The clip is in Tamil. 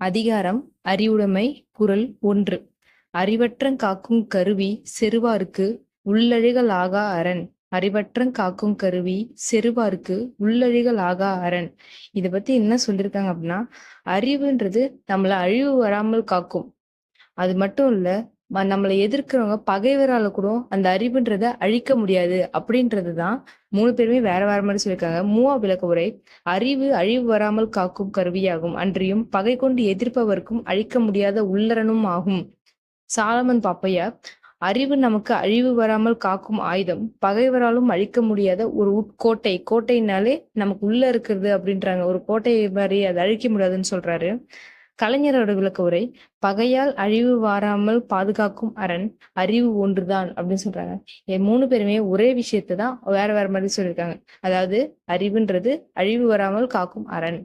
அதிகாரம் அறிவுடைமை குரல் ஒன்று. அறிவற்றங் காக்கும் கருவி செருவார்க்கு உள்ளழிகளாகா அரண். அறிவற்றங் காக்கும் கருவி செருவார்க்கு உள்ளழிகளாகா அரண். இதை பத்தி என்ன சொல்லியிருக்காங்க அப்படின்னா அறிவுன்றது நம்மள அழிவு வராமல் காக்கும். அது மட்டும் இல்ல நம்மளை எதிர்க்கிறவங்க பகைவரால கூட அந்த அறிவுன்றத அழிக்க முடியாது. அப்படின்றதுதான் மூணு பேருமே வேற வேற மாதிரி சொல்லியிருக்காங்க. மூவா விளக்க உரை அறிவு அழிவு வராமல் காக்கும் கருவியாகும். அன்றியும் பகை கொண்டு எதிர்ப்பவர்க்கும் அழிக்க முடியாத உள்ளரனும் ஆகும். சாலமன் பாப்பையா அறிவு நமக்கு அழிவு வராமல் காக்கும் ஆயுதம் பகைவராலும் அழிக்க முடியாத ஒரு உட்கோட்டை கோட்டைனாலே நமக்கு உள்ள இருக்கிறது அப்படின்றாங்க. ஒரு கோட்டை மாதிரி அதை அழிக்க முடியாதுன்னு சொல்றாரு. கலைஞரோட விளக்க உரை பகையால் அழிவு வாராமல் பாதுகாக்கும் அரண் அறிவு ஒன்றுதான் அப்படின்னு சொல்றாங்க. என் மூணு பேருமே ஒரே விஷயத்தை தான் வேற வேற மாதிரி சொல்லியிருக்காங்க. அதாவது அறிவுன்றது அழிவு வராமல் காக்கும் அரண்.